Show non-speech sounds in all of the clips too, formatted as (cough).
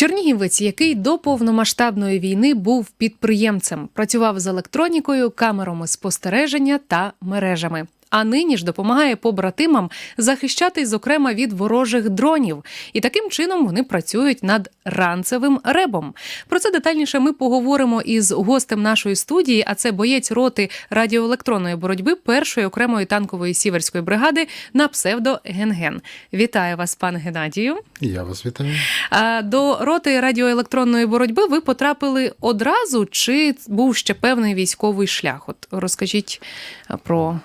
Чернігівець, який до повномасштабної війни був підприємцем, працював з електронікою, камерами спостереження та мережами. А нині ж допомагає побратимам захищатись, зокрема, від ворожих дронів. І таким чином вони працюють над ранцевим ребом. Про це детальніше ми поговоримо із гостем нашої студії. А це боєць роти радіоелектронної боротьби першої окремої танкової сіверської бригади на псевдо Генген. Вітаю вас, пане Геннадію. Я вас вітаю. До роти радіоелектронної боротьби ви потрапили одразу, чи був ще певний військовий шлях? От розкажіть про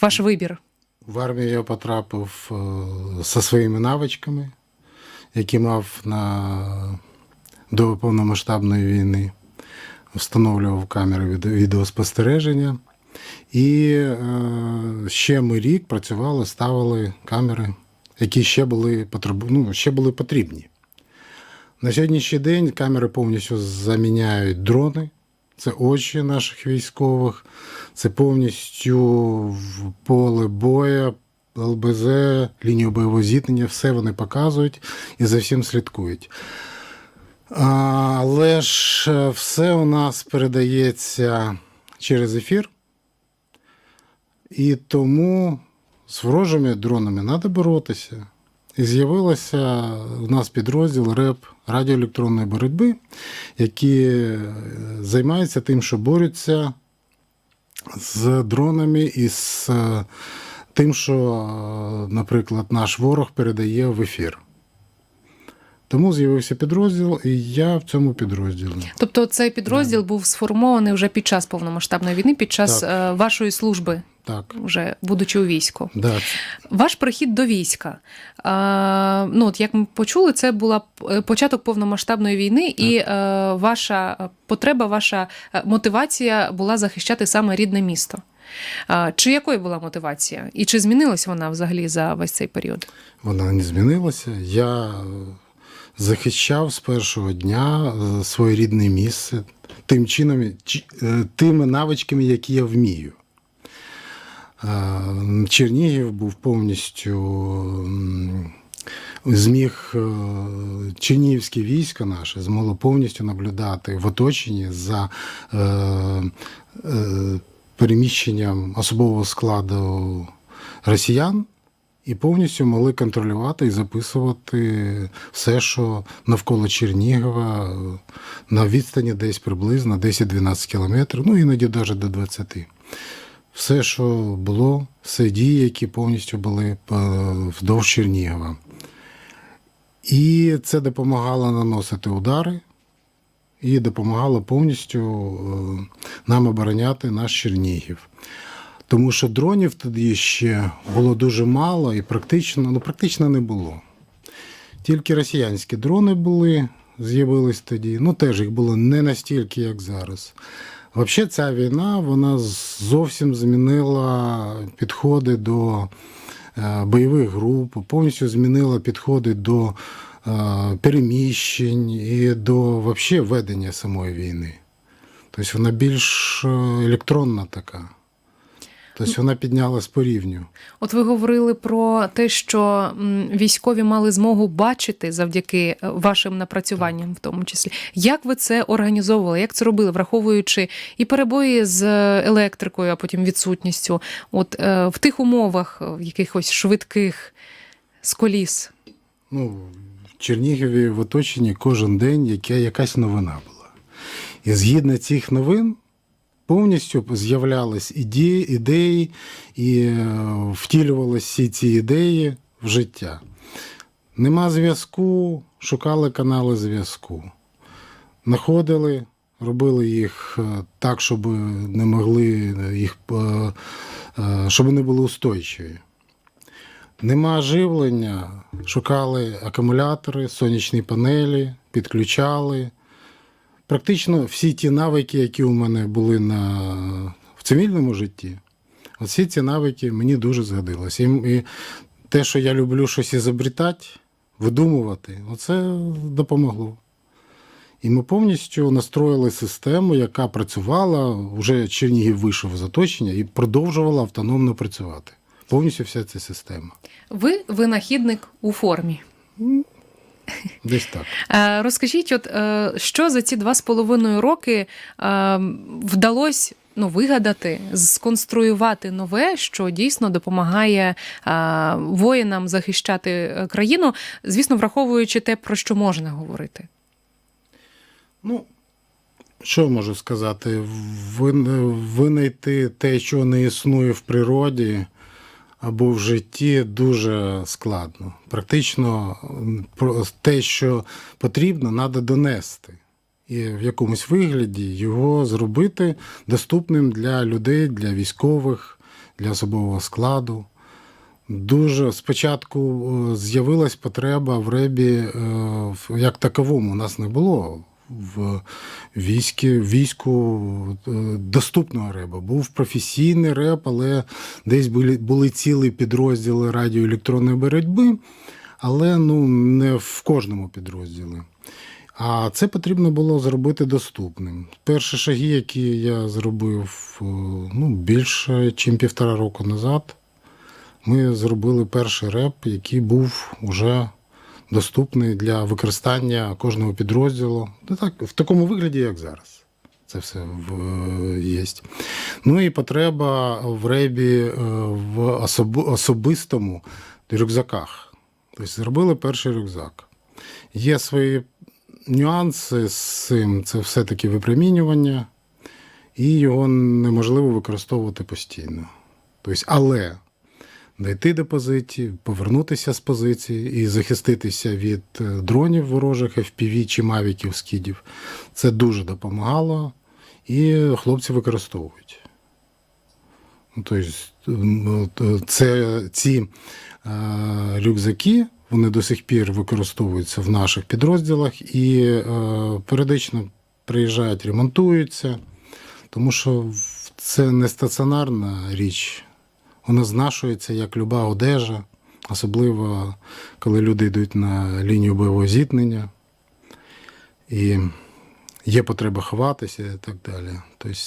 ваш вибір. В армію я потрапив зі своїми навичками, які мав на до повномасштабної війни. Встановлював камери відеоспостереження. І е, ще ми рік працювали, ставили камери, які ще були, потребу... ну, ще були потрібні. На сьогоднішній день камери повністю заміняють дрони. Це очі наших військових, це повністю поле боя, ЛБЗ, лінію бойового зіткнення, все вони показують і за всім слідкують. Але ж е, все у нас передається через ефір. І тому з ворожими дронами треба боротися. І з'явилося в нас підрозділ РЕП радіоелектронної боротьби, які е, займаються тим, що борються з дронами і з е, тим, що, е, наприклад, наш ворог передає в ефір. Тому з'явився підрозділ, і я в цьому підрозділі. Тобто цей підрозділ був сформований вже під час повномасштабної війни, під час Так. вашої служби, Так. вже будучи у війську. Да. Ваш прихід до війська. А, ну, от як ми почули, це була е, початок повномасштабної війни, і е, ваша е, потреба, ваша е, мотивація була захищати саме рідне місто. А, чи якою була мотивація? І чи змінилась вона взагалі за весь цей період? Вона не змінилася. Я захищав з першого дня своє рідне місце тим чином, чи- тими навичками, які я вмію. Чернігів був повністю зміг Чернігівське військо наше змогло повністю наблюдати в оточенні за е, е, переміщенням особового складу росіян і повністю могли контролювати і записувати все, що навколо Чернігова на відстані десь приблизно 10-12 кілометрів, ну іноді навіть до 20. Все, що було, все дії, які повністю були е, вдовж Чернігова. І це допомагало наносити удари і допомагало повністю е, нам обороняти наш Чернігів. Тому що дронів тоді ще було дуже мало і практично, ну, практично не було. Тільки росіянські дрони були, з'явились тоді. Ну, теж їх було не настільки, як зараз. Взагалі, ця війна вона зовсім змінила підходи до е, бойових груп, повністю змінила підходи до е, переміщень і до взагалі ведення самої війни. Тобто вона більш е, електронна така. Тобто вона піднялась по рівню. От ви говорили про те, що військові мали змогу бачити завдяки е, вашим напрацюванням, в тому числі. Як ви це організовували? Як це робили, враховуючи і перебої з електрикою, а потім відсутністю? От е, в тих умовах, е, в якихось швидких з коліс. Ну, в Чернігові в оточенні кожен день яке, якась новина була. І згідно цих новин повністю з'являлись ідеї, ідеї і е, втілювалися всі ці ідеї в життя. Нема зв'язку, шукали канали зв'язку. Знаходили, робили їх е, так, щоб не могли їх, е, щоб вони були устойчиві. Нема живлення, шукали акумулятори, сонячні панелі, підключали. Практично всі ті навики, які у мене були на, в цивільному житті, всі ці навики мені дуже згодилися. І, і те, що я люблю щось ізобрітати, видумувати, оце допомогло. І ми повністю настроїли систему, яка працювала, вже Чернігів вийшов з оточення і продовжувала автономно працювати. Повністю вся ця система. Ви винахідник у формі. Десь так. Е, Розкажіть, от е, що за ці два з половиною роки е, вдалося ну, вигадати, сконструювати нове, що дійсно допомагає воїнам захищати країну, звісно, враховуючи те, про що можна говорити. Ну, що можу сказати? Вин- Винайти те, що не існує в природі або в житті, дуже складно. Практично те, що потрібно, треба донести. І в якомусь вигляді його зробити доступним для людей, для військових, для особового складу. Дуже спочатку е, з'явилась потреба в ребі е, як таковому. У нас не було в війські, війську е, доступного реба. Був професійний реп, але десь були, були цілі підрозділи радіоелектронної боротьби, але ну, не в кожному підрозділі. А це потрібно було зробити доступним. Перші шаги, які я зробив е, ну, більше, ніж півтора року назад, ми зробили перший реп, який був уже доступний для використання кожного підрозділу. Ну, так, в такому вигляді, як зараз. Це все в, є. Ну і потреба в ребі е, в особ- особистому рюкзаках. Тобто зробили перший рюкзак. Є свої нюанси з цим, це все-таки випромінювання, і його неможливо використовувати постійно. Тобто, але дійти до позиції, повернутися з позиції і захиститися від е, дронів ворожих FPV чи мавіків скідів, це дуже допомагало, і хлопці використовують. Тобто, це ці е, рюкзаки. Вони до сих пір використовуються в наших підрозділах і е, періодично приїжджають, ремонтуються, тому що це не стаціонарна річ, вона знашується як люба одежа, особливо коли люди йдуть на лінію бойового зіткнення, і є потреба ховатися і так далі. Тобто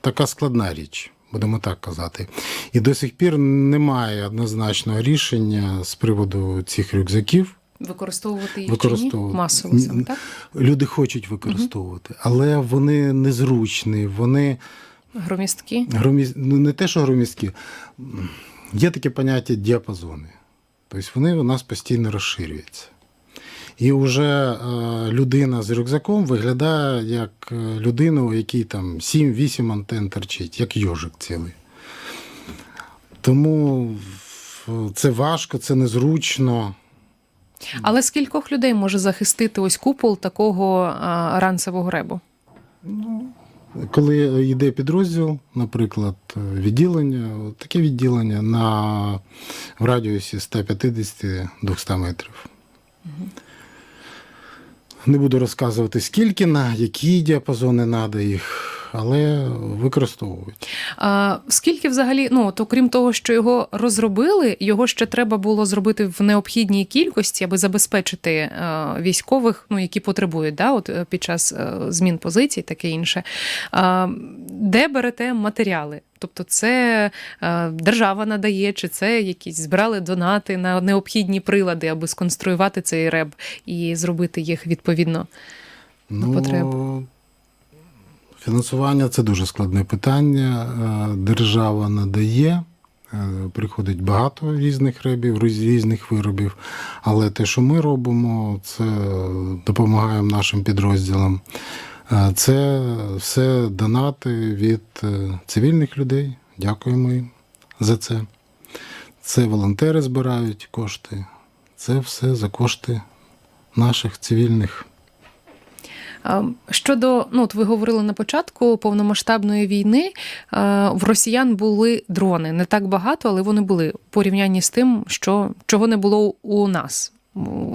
така складна річ, будемо так казати. І до сих пір немає однозначного рішення з приводу цих рюкзаків. Використовувати їх Використовувати. чи ні? масово саме, так? Люди хочуть використовувати, але вони незручні, вони Громістки. громіз... ну, не те, що громісткі, м, є таке поняття діапазони. Тобто вони у нас постійно розширюються. І вже е, людина з рюкзаком виглядає як е, людина, у якій там 7-8 антенн торчить, як йожик цілий. Тому це важко, це незручно. Але скількох людей може захистити ось купол такого а, ранцевого ребу? Коли йде підрозділ, наприклад, відділення, таке відділення на в радіусі 150-200 метрів. Не буду розказувати, скільки на які діапазони треба їх, але використовують. А, скільки взагалі, ну от окрім того, що його розробили, його ще треба було зробити в необхідній кількості, аби забезпечити е, військових, ну які потребують, да, от е, під час е, змін позицій, таке інше. А, де берете матеріали? Тобто, це держава надає, чи це якісь збирали донати на необхідні прилади, аби сконструювати цей реб і зробити їх відповідно. Ну, потреб. Фінансування це дуже складне питання. Е, Держава надає, е, приходить багато різних ребів, різних виробів. Але те, що ми робимо, це допомагаємо нашим підрозділам. Е, Це все донати від цивільних людей. Дякуємо їм за це. Це волонтери збирають кошти. Це все за кошти наших цивільних. А, Щодо, ну от ви говорили на початку повномасштабної війни, е, в росіян були дрони не так багато, але вони були в порівнянні з тим, що чого не було у нас.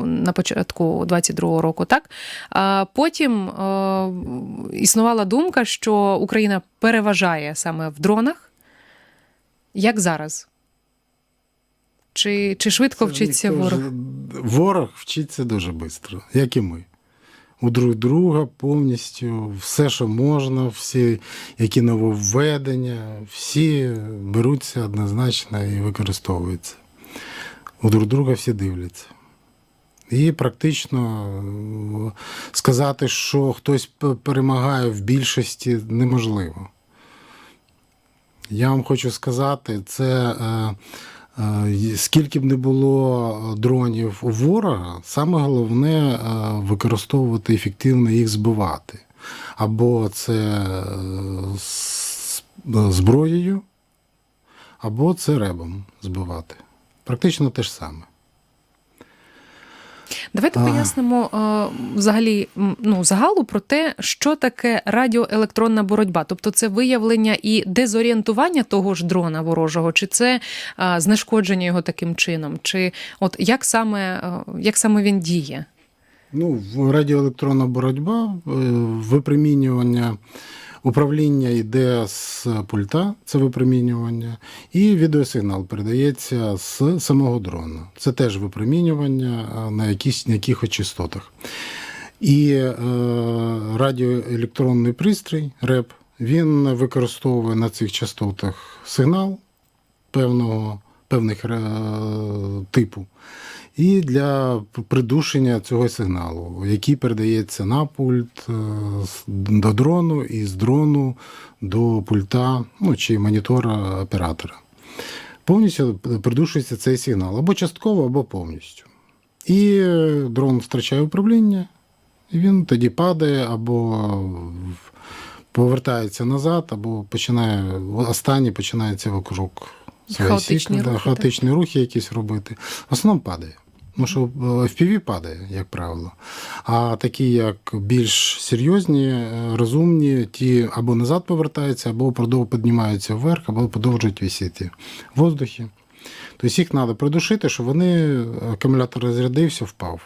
На початку 22-го року, так а потім е, існувала думка, що Україна переважає саме в дронах. Як зараз? Чи, чи швидко Це вчиться ворог? Ворог вчиться дуже швидко, як і ми. У друг друга повністю все, що можна, всі які нововведення, всі беруться однозначно і використовуються. У друг друга всі дивляться. І практично сказати, що хтось перемагає в більшості, неможливо. Я вам хочу сказати, це е, скільки б не було дронів у ворога, саме головне е, використовувати ефективно їх збивати. Або це е, зброєю, або це ребом збивати. Практично те ж саме. Давайте А. пояснимо е, взагалі ну, загалу про те, що таке радіоелектронна боротьба. Тобто це виявлення і дезорієнтування того ж дрона ворожого, чи це е, знешкодження його таким чином, чи от як саме, е, як саме він діє? Ну, радіоелектронна боротьба, випромінювання, управління йде з пульта, це випромінювання, і відеосигнал передається з самого дрона. Це теж випромінювання на, якісь, на якихось частотах. І е, радіоелектронний пристрій РЕП, він використовує на цих частотах сигнал певного, певних е, типу. І для придушення цього сигналу, який передається на пульт е, до дрону і з дрону до пульта ну, чи монітора оператора. Повністю придушується цей сигнал або частково, або повністю. І е, дрон втрачає управління, і він тоді падає або повертається назад, або починає останній починається вокруг Хаотичні сітки, рухи, так. хаотичні рухи якісь робити. В основному падає. Тому що е, FPV падає, як правило. А такі, як більш серйозні, е, розумні, ті або назад повертаються, або піднімаються вверх, або продовжують висіти в воздухі. Тобто їх треба придушити, щоб вони акумулятор розрядився, впав.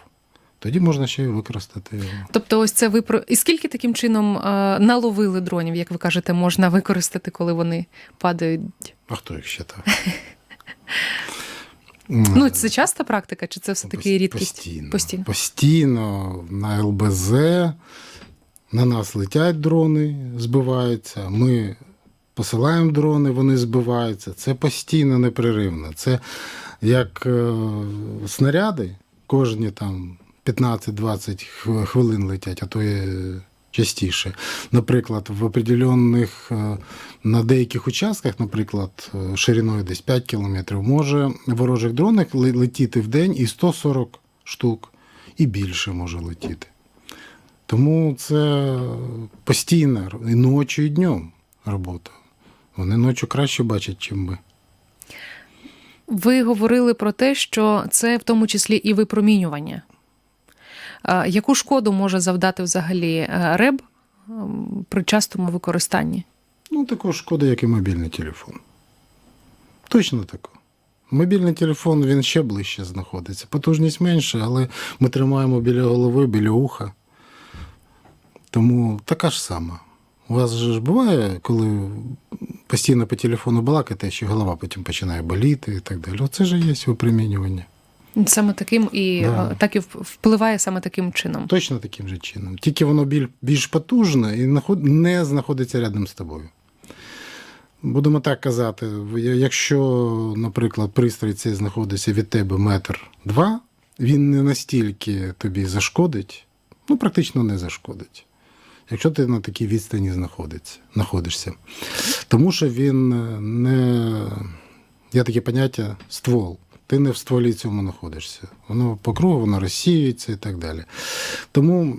Тоді можна ще й використати його. Тобто, ось це ви про і скільки таким чином е, наловили дронів, як ви кажете, можна використати, коли вони падають? А хто їх ще так? (laughs) Ну це часта практика, чи це все таки рідкість? Постійно. Постійно. Постійно на ЛБЗ на нас летять дрони, збиваються. Ми посилаємо дрони, вони збиваються. Це постійно непреривно. Це як е, снаряди, кожні там 15-20 хвилин летять, а то і частіше. Наприклад, в определенних е, на деяких участках, наприклад, е, шириною десь 5 кілометрів, може ворожих дронів летіти в день і 140 штук, і більше може летіти. Тому це постійна і ночі, і днем робота. Вони ночі краще бачать, ніж ми. Ви говорили про те, що це в тому числі і випромінювання. Яку шкоду може завдати взагалі е, РЕБ ем, при частому використанні? Ну, також шкода, як і мобільний телефон. Точно тако. Мобільний телефон він ще ближче знаходиться. Потужність менша, але ми тримаємо біля голови, біля уха. Тому така ж сама. У вас же ж буває, коли постійно по телефону балакаєте, що голова потім починає боліти і так далі. Оце ж є випромінювання. Саме таким і Да. е, так і впливає саме таким чином. Точно таким же чином. Тільки воно біль- більш потужне і не знаходиться рядом з тобою. Будемо так казати, якщо, наприклад, пристрій цей знаходиться від тебе метр два, він не настільки тобі зашкодить, ну, практично не зашкодить. Якщо ти на такій відстані знаходиться, знаходишся. Тому що він е, не. Є таке поняття ствол. Ти не в стволі цьому знаходишся. Воно по кругу, воно розсіюється і так далі. Тому,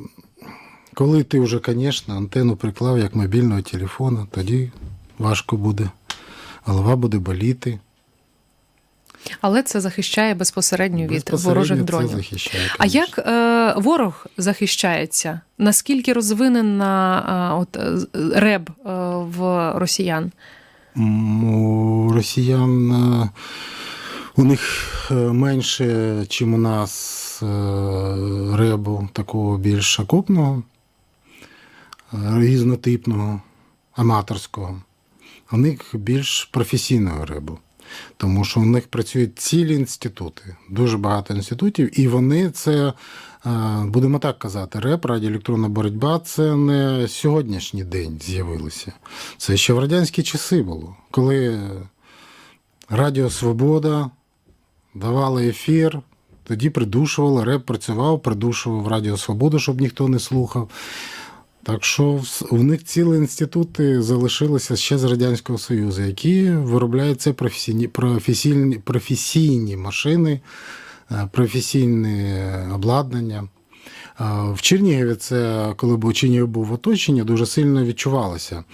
коли ти вже, звісно, антенну приклав як мобільного телефона, тоді важко буде. Голова буде боліти. Але це захищає безпосередньо від ворожих це дронів. захищає, А як е, ворог захищається? Наскільки розвинена е, от, е, РЕБ е, в росіян? У росіян е, у них е, менше, ніж у нас е, ребу такого більш окопного, е, різнотипного, аматорського. У них більш професійного рибу. Тому що у них працюють цілі інститути, дуже багато інститутів, і вони це, будемо так казати, реп, радіоелектронна боротьба це не сьогоднішній день з'явилося. Це ще в радянські часи було, коли Радіо Свобода давала ефір тоді придушували, реп працював, придушував Радіо Свободу, щоб ніхто не слухав. Так що у них цілі інститути залишилися ще з Радянського Союзу, які виробляють це професійні, професійні, професійні машини, е, професійне обладнання. В Чернігові це, коли був Чернігів був в оточенні, дуже сильно відчувалося.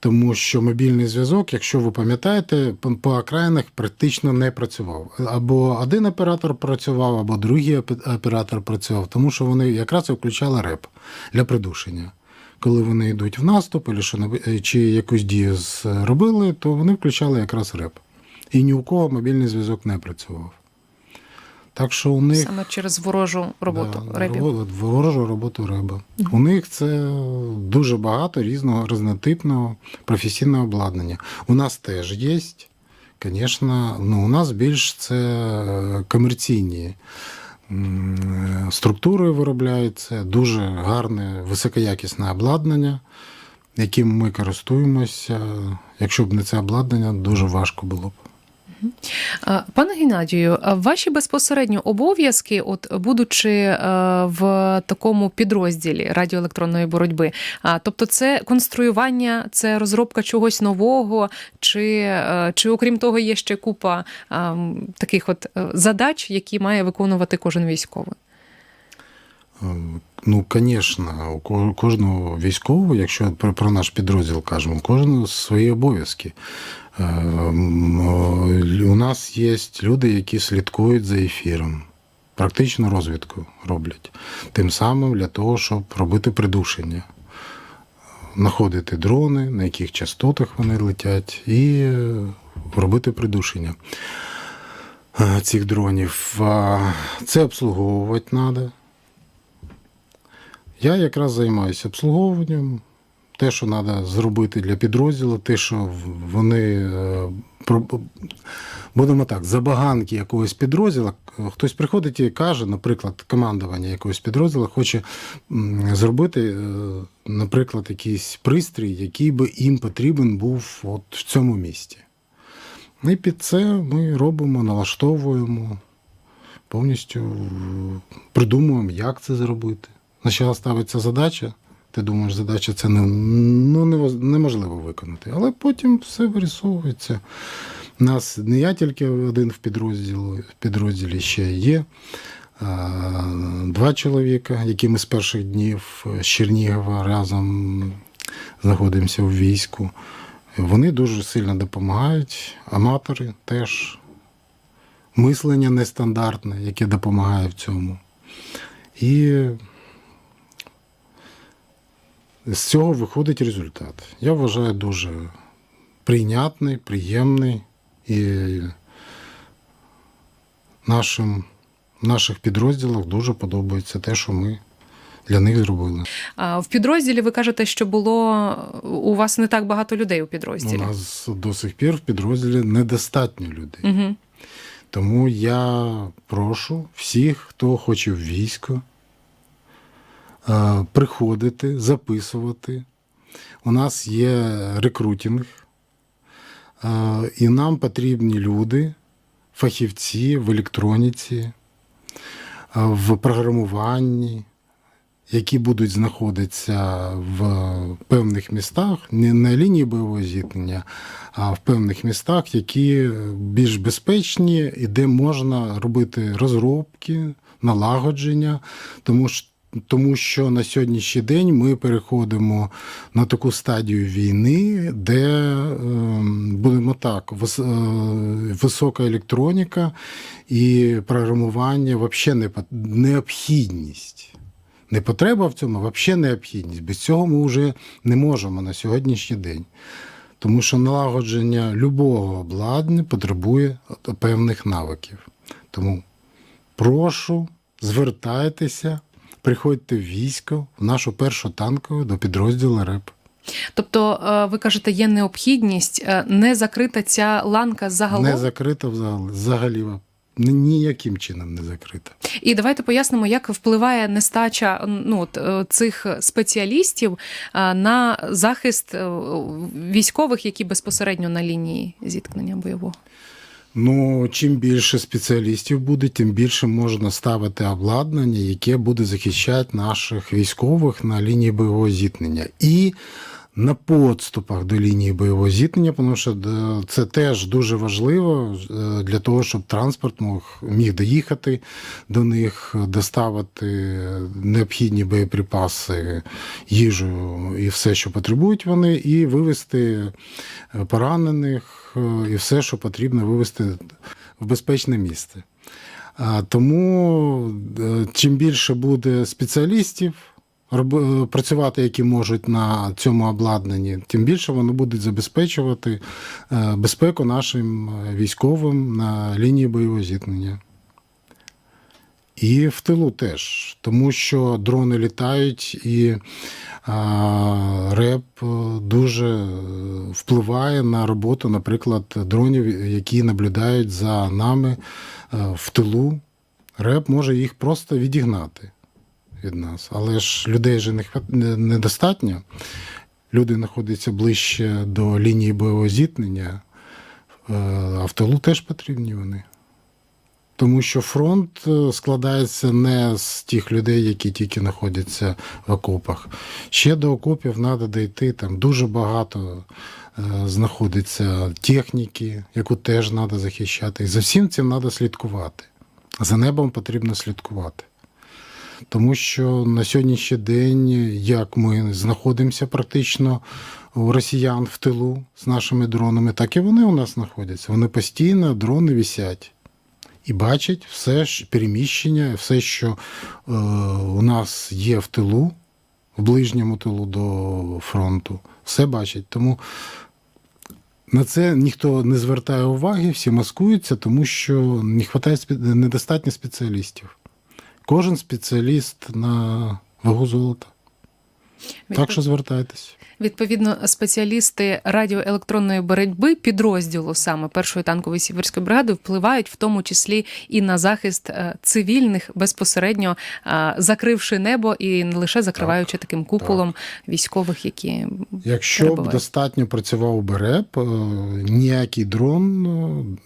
Тому що мобільний зв'язок, якщо ви пам'ятаєте, по- окраїнах практично не працював. Або один оператор працював, або другий опе- оператор працював, тому що вони якраз включали реп для придушення. Коли вони йдуть в наступ, що чи якусь дію зробили, то вони включали якраз реп. І ні у кого мобільний зв'язок не працював. Так що у них Саме через ворожу роботу Да, робо- Ворожу роботу риба. У них це дуже багато різного різнотипного професійного обладнання. У нас теж є. Звісно, ну, у нас більш це е, комерційні структури виробляються, дуже гарне, високоякісне обладнання, яким ми користуємося. Якщо б не це обладнання, дуже важко було б. Пане Геннадію, ваші безпосередньо обов'язки, от будучи е, в такому підрозділі радіоелектронної боротьби, тобто це конструювання, це розробка чогось нового, чи, е, чи окрім того є ще купа таких от е, задач, які має виконувати кожен військовий? Ну, звісно, у кожного військового, якщо про наш підрозділ кажемо, у кожного свої обов'язки. Е, м, о, лю- У нас є люди, які слідкують за ефіром, практично розвідку роблять. Тим самим для того, щоб робити придушення, знаходити дрони, на яких частотах вони летять, і е, робити придушення е, цих дронів. Це обслуговувати треба. Я якраз займаюся обслуговуванням. Те, що треба зробити для підрозділу, те, що вони е, будемо так, забаганки якогось підрозділу. Хтось приходить і каже, наприклад, командування якогось підрозділу хоче зробити, е, наприклад, якийсь пристрій, який би їм потрібен був от в цьому місті. І під це ми робимо, налаштовуємо, повністю е, придумуємо, як це зробити. Спочатку ставиться задача, ти думаєш, задача це не, ну, неможливо виконати. Але потім все вирісовується. Нас не я тільки один в підрозділі, в підрозділі ще є. Два чоловіка, які ми з перших днів з Чернігова разом знаходимося в війську. Вони дуже сильно допомагають. Аматори теж мислення нестандартне, яке допомагає в цьому. І з цього виходить результат. Я вважаю дуже прийнятний, приємний і нашим, наших підрозділах дуже подобається те, що ми для них зробили. А в підрозділі ви кажете, що було у вас не так багато людей у підрозділі. У нас до сих пір в підрозділі недостатньо людей. Угу. Тому я прошу всіх, хто хоче в військо, приходити, записувати. У нас є рекрутинг, е, і нам потрібні люди, фахівці в електроніці, е, в програмуванні, які будуть знаходитися в певних містах, не на лінії бойового зіткнення, а в певних містах, які більш безпечні і де можна робити розробки, налагодження, тому що. Тому що на сьогоднішній день ми переходимо на таку стадію війни, де е, будемо так, е, висока електроніка і програмування взагалі не необхідність. Не потреба в цьому, а взагалі необхідність. Без цього ми вже не можемо на сьогоднішній день. Тому що налагодження любого обладнання потребує певних навиків. Тому прошу, звертайтеся, приходьте в військо, в нашу першу танкову до підрозділу РЕП. Тобто, е, ви кажете, є необхідність е, не закрита ця ланка загалом. Не закрита взагалі, взагалі ні- ніяким чином не закрита. І давайте пояснимо, як впливає нестача ну, е, цих спеціалістів на захист військових, які безпосередньо на лінії зіткнення бойового. Ну, чим більше спеціалістів буде, тим більше можна ставити обладнання, яке буде захищати наших військових на лінії бойового зіткнення. І на подступах до лінії бойового зіткнення, тому що е, це теж дуже важливо е, для того, щоб транспорт міг доїхати до них, доставити необхідні боєприпаси, їжу і все, що потребують вони, і вивезти е, поранених і все, що потрібно вивезти в безпечне місце. Тому чим більше буде спеціалістів працювати, які можуть на цьому обладнанні, тим більше вони будуть забезпечувати е, безпеку нашим е, військовим на лінії бойового зіткнення. І в тилу теж, тому що дрони літають і а, РЕП е, дуже е, впливає на роботу, наприклад, дронів, які наблюдають за нами е, в тилу. РЕП може їх просто відігнати від нас. Але ж людей же недостатньо. Люди знаходяться ближче до лінії бойового зіткнення, е, а в тилу теж потрібні вони. Тому що фронт е, складається не з тих людей, які тільки знаходяться в окопах. Ще до окопів треба дійти. Там дуже багато е, знаходиться техніки, яку теж треба захищати. І за всім цим треба слідкувати. За небом потрібно слідкувати. Тому що на сьогоднішній день, як ми знаходимося практично у росіян в тилу з нашими дронами, так і вони у нас знаходяться. Вони постійно дрони висять і бачать все ж переміщення, все, що е, у нас є в тилу, в ближньому тилу до фронту, все бачать. Тому на це ніхто не звертає уваги, всі маскуються, тому що не спе- недостатньо спеціалістів. Кожен спеціаліст на вагу золота. Так що звертайтесь. Відповідно, спеціалісти радіоелектронної боротьби підрозділу саме першої танкової сіверської бригади впливають в тому числі і на захист е, цивільних безпосередньо е, закривши небо і не лише закриваючи таким куполом військових, які Якщо б достатньо працював би реп, е, ніякий дрон,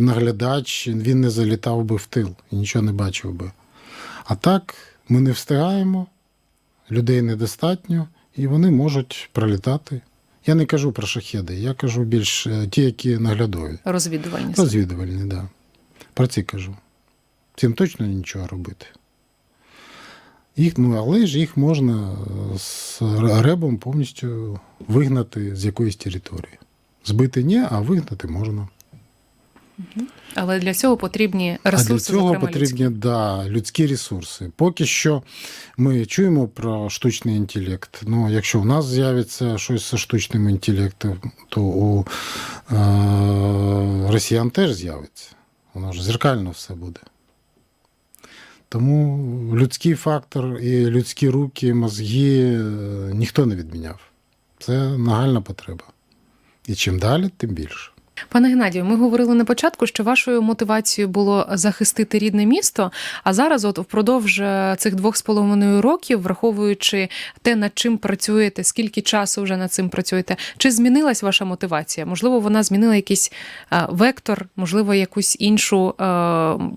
наглядач, він не залітав би в тил і нічого не бачив би. А так ми не встигаємо, людей недостатньо, і вони можуть пролітати. Я не кажу про шахеди, я кажу більш е, ті, які наглядові. розвідувальні. Розвідувальні, так. Да. Про ці кажу. Цим точно нічого робити. Їх, ну, але ж їх можна е, з ребом повністю вигнати з якоїсь території. Збити ні, а вигнати можна. Але для цього потрібні ресурси, а для цього зокрема, потрібні людські. да, людські ресурси. Поки що ми чуємо про штучний інтелект. Ну, якщо у нас з'явиться щось зі штучним інтелектом, то у е- росіян теж з'явиться. Воно ж зеркально все буде. Тому людський фактор і людські руки, мозги е, ніхто не відміняв. Це нагальна потреба. І чим далі, тим більше. Пане Геннадію, ми говорили на початку, що вашою мотивацією було захистити рідне місто. А зараз, от впродовж е, цих двох з половиною років, враховуючи те, над чим працюєте, скільки часу вже над цим працюєте, чи змінилась ваша мотивація? Можливо, вона змінила якийсь е, вектор, можливо, якусь іншу е,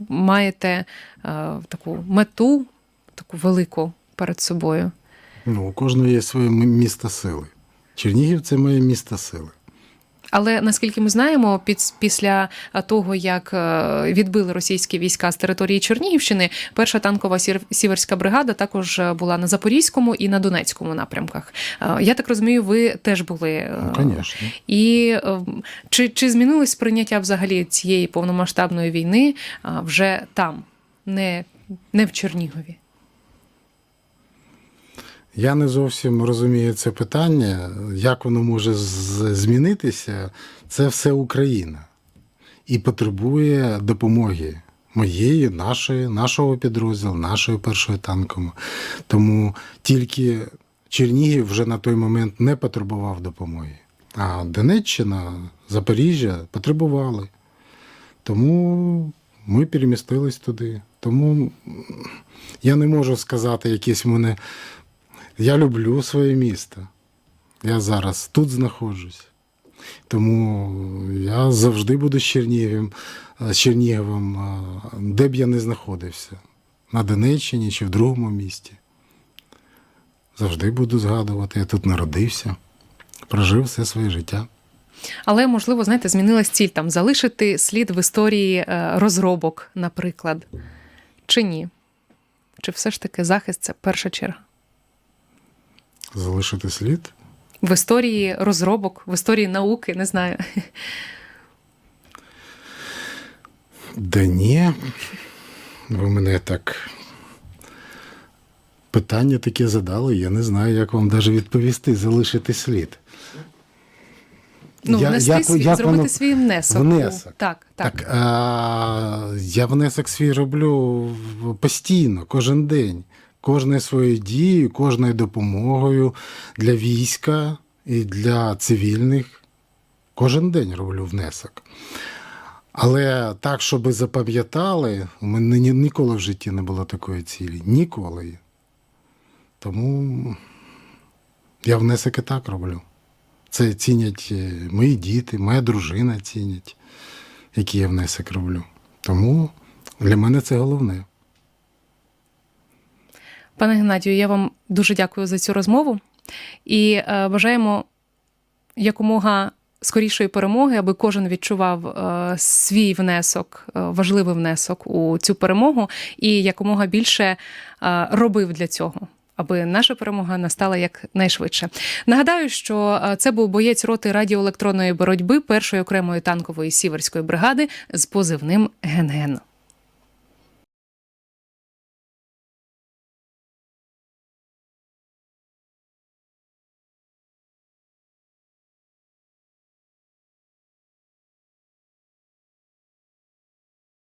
маєте таку мету, таку велику перед собою. Ну, у кожного є своє місто сили. Чернігів це моє місто сили. Але наскільки ми знаємо, під після того як е, відбили російські війська з території Чернігівщини, перша танкова сіверська бригада також е, була на Запорізькому і на Донецькому напрямках. Е, Я так розумію, ви теж були. е, Ну. І е, чи, чи змінилось сприйняття взагалі цієї повномасштабної війни вже там, не, не в Чернігові? Я не зовсім розумію це питання, як воно може змінитися. Це все Україна і потребує допомоги моєї, нашої, нашого підрозділу, нашої першої танкової. Тому тільки Чернігів вже на той момент не потребував допомоги. А Донеччина, Запоріжжя потребували. Тому ми перемістились туди. Тому я не можу сказати, якісь мене. Я люблю своє місто. Я зараз тут знаходжусь. Тому я завжди буду з Черніговим, з Черніговим, де б я не знаходився, на Донеччині чи в другому місті. Завжди буду згадувати. Я тут народився, прожив все своє життя. Але, можливо, знаєте, змінилась ціль там залишити слід в історії е, розробок, наприклад. Чи ні? Чи все ж таки захист це перша черга? Залишити слід. В історії розробок, в історії науки, не знаю. Да ні. Ви мене так. Питання таке задали, я не знаю, як вам навіть відповісти, залишити слід. Ну, Я- внести як- свій, як зробити воно- свій внесок. Внесок. Так, так. Так, а, я внесок свій роблю постійно, кожен день. Кожною своєю дією, кожною допомогою для війська і для цивільних. Кожен день роблю внесок. Але так, щоб запам'ятали, у мене ніколи в житті не було такої цілі. Ніколи. Тому я внесок і так роблю. Це цінять е, мої діти, моя дружина цінять, який я внесок роблю. Тому для мене це головне. Пане Геннадію, я вам дуже дякую за цю розмову і е, бажаємо якомога скорішої перемоги, аби кожен відчував е, свій внесок, е, важливий внесок у цю перемогу, і якомога більше робив для цього. Аби наша перемога настала якнайшвидше. Нагадаю, що це був боєць роти радіоелектронної боротьби першої окремої танкової сіверської бригади з позивним Ген-Ген.